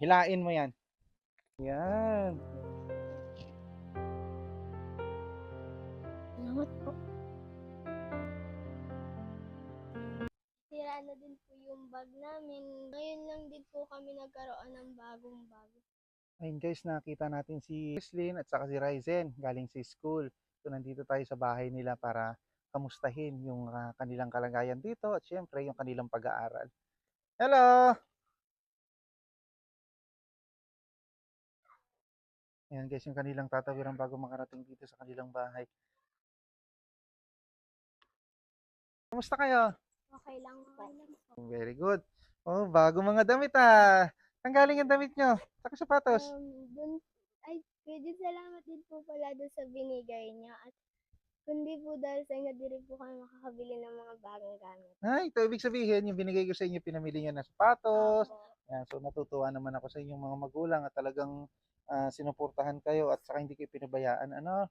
hilain mo yan. Yan. Salamat po. Sira na din po yung bag namin. Ngayon lang din po kami nagkaroon ng bagong bag. Ayun guys, nakita natin si Chrislyn at saka si Ryzen galing sa school. So nandito tayo sa bahay nila para kamustahin yung ah, kanilang kalagayan dito at syempre yung kanilang pag-aaral. Hello! Ayan guys, yung kanilang tatawiran bago makarating dito sa kanilang bahay. Kamusta kayo? Okay lang po. Very good. Oh, bago mga damit ah. Ang galing ang damit nyo? Saka sapatos. Um, dun, ay, kuya, salamat din po pala doon sa binigay niya. At kundi po dahil sa inyo, di rin po kami makakabili ng mga bagong gamit. Ay, ito ibig sabihin, yung binigay ko sa inyo, pinamili nyo na sapatos. Opo. Yan, so natutuwa naman ako sa inyong mga magulang at talagang ah, sinuportahan kayo at saka hindi kayo pinabayaan. Ano,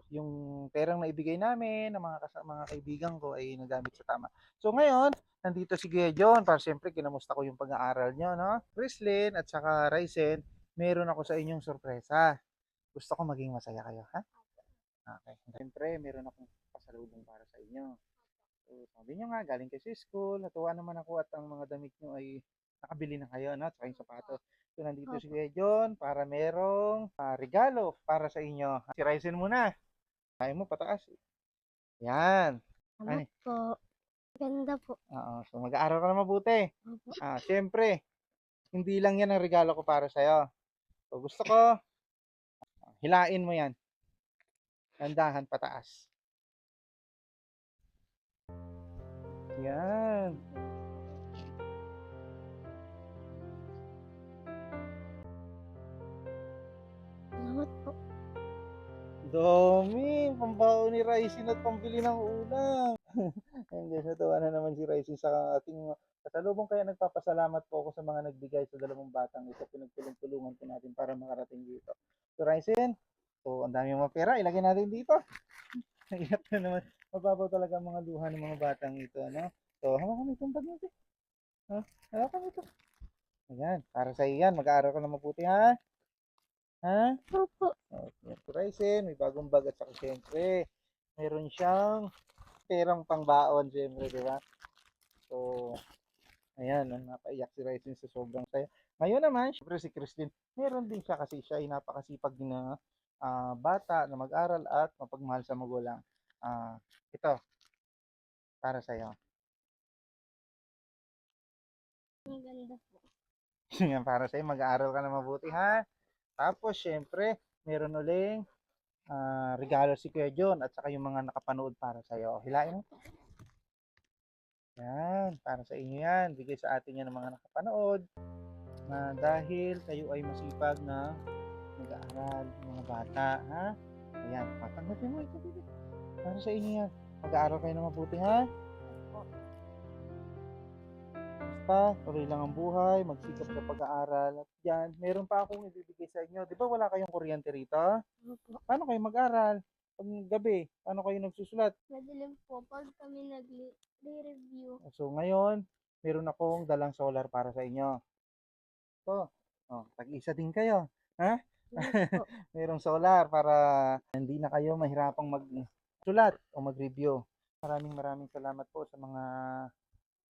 at yung perang naibigay namin ng mga, kasa- mga kaibigan ko ay nagamit sa tama. So ngayon, nandito si Kuya John para siyempre kinamusta ko yung pag-aaral nyo, no? Chrislyn at saka Ryzen, meron ako sa inyong sorpresa. Gusto ko maging masaya kayo, ha? Okay. Siyempre, meron akong pasalubong para sa inyo. So, sabi nyo nga, galing kayo sa school, natuwa naman ako at ang mga damit nyo ay nakabili na kayo, no? At saka yung sapatos. So, nandito si Kuya John para merong ah, regalo para sa inyo. Si Ryzen muna. Kaya mo, pataas. Yan. Salamat po. Ganda po. Oo, so mag-aaral ka na mabuti. Ah, siyempre, hindi lang yan ang regalo ko para sa'yo. So, gusto ko, hilain mo yan. Dandahan pataas. Yan. Dami, pambao ni Ryzen at pambili ng ulam. Ayun guys, natuwa na naman si Ryzen sa ating kasalubong kaya nagpapasalamat po ako sa mga nagbigay sa dalawang batang ito. Pinagtulong-tulungan po natin para makarating dito. So Ryzen, so ang dami mga pera, ilagay natin dito. Iyak na naman. Mababaw talaga ang mga luha ng mga batang ito, no? So, hawakan itong bag natin. Ha? Hawakan ito. Ayan, para sa iyo yan. Mag-aaral ka na mabuti, ha? Ha? Opo. Okay, so Ryzen, may bagong bag at saka syempre, meron siyang perang pangbaon syempre, di ba? So, ayan, napaiyak si Ryzen sa sobrang saya. Ngayon naman, syempre si Christine, meron din siya kasi siya ay napakasipag na ah, bata na mag-aral at mapagmahal sa magulang. Ah, ito, para sa'yo. Ang ganda po. Yan, para sa'yo, mag-aaral ka na mabuti, ha? Tapos, syempre, meron uling ah, regalo si Kuya John at saka yung mga nakapanood para sa'yo. Hilain mo. Yan, para sa inyo yan. Bigay sa atin yan ng mga nakapanood na dahil kayo ay masipag na mag-aaral, mga bata, ha? Ayan, patanggapin mo ito. Para sa inyo yan. Mag-aaral kayo na mabuti, ha? Basta, tuloy lang ang buhay, magsikap sa pag-aaral. At yan, meron pa akong ibibigay sa inyo. Di ba wala kayong kuryente rito? Opo. Paano kayo mag-aral? Pag gabi, paano kayo nagsusulat? Madilim po pag kami nag-review. So ngayon, meron akong dalang solar para sa inyo. Ito, oh, tag-isa din kayo. Ha? Merong solar para hindi na kayo mahirapang magsulat o mag-review. Maraming maraming salamat po sa mga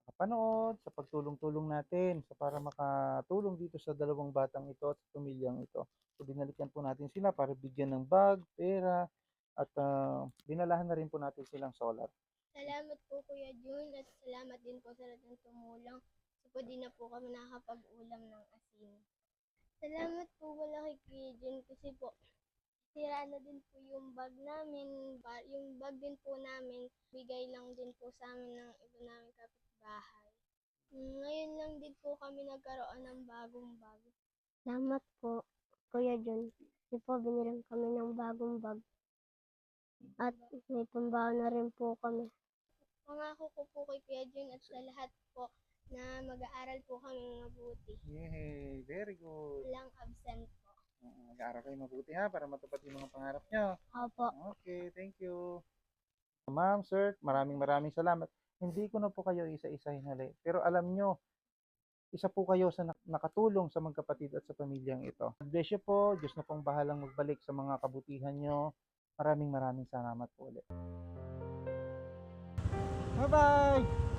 nakapanood, sa pagtulong-tulong natin sa para makatulong dito sa dalawang batang ito at sa pamilyang ito. So binalikan po natin sila para bigyan ng bag, pera, at ah, binalahan na rin po natin silang solar. Salamat po Kuya Jun at salamat din po sa lahat ng tumulong. So po di na po kami nakakapag-ulam ng asin. Salamat po wala kay Kuya Jun kasi po sira na din po yung bag namin. Ba- Yung bag din po namin, bigay lang din po sa amin ng iba namin kapitbahay. Mm, Ngayon lang din po kami nagkaroon ng bagong bag. Salamat po, Kuya Jun. Kasi po binilang kami ng bagong bag. At may pambaon na rin po kami. Pangako ko po kay Kuya Jun at sa lahat po na mag-aaral po kami mabuti. Yay! Very good! Walang absent Mag-aaral kayo mabuti ha para matupad yung mga pangarap nyo. Opo. Okay, thank you. Ma'am, sir, maraming maraming salamat. Hindi ko na po kayo isa-isa hinali. Pero alam nyo, isa po kayo sa nak- nakatulong sa magkapatid at sa pamilyang ito. God bless you po. Diyos na pong bahalang magbalik sa mga kabutihan nyo. Maraming maraming salamat po ulit. Bye-bye!